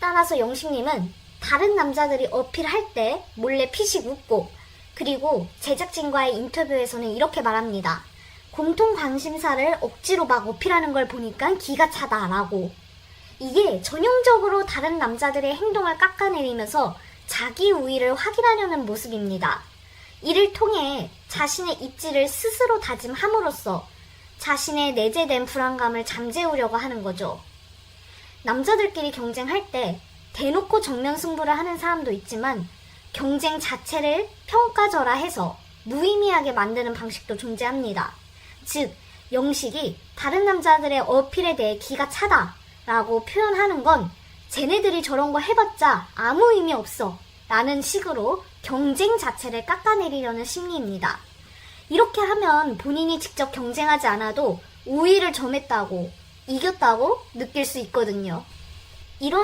따라서 영식님은 다른 남자들이 어필할 때 몰래 피식 웃고 그리고 제작진과의 인터뷰에서는 이렇게 말합니다. 공통 관심사를 억지로 막 어필하는 걸 보니까 기가 차다라고. 이게 전형적으로 다른 남자들의 행동을 깎아내리면서 자기 우위를 확인하려는 모습입니다. 이를 통해 자신의 입지를 스스로 다짐함으로써 자신의 내재된 불안감을 잠재우려고 하는 거죠. 남자들끼리 경쟁할 때 대놓고 정면 승부를 하는 사람도 있지만 경쟁 자체를 평가절하 해서 무의미하게 만드는 방식도 존재합니다. 즉, 영식이 다른 남자들의 어필에 대해 기가 차다 라고 표현하는 건 쟤네들이 저런 거 해봤자 아무 의미 없어 라는 식으로 경쟁 자체를 깎아내리려는 심리입니다. 이렇게 하면 본인이 직접 경쟁하지 않아도 우위를 점했다고 이겼다고 느낄 수 있거든요. 이런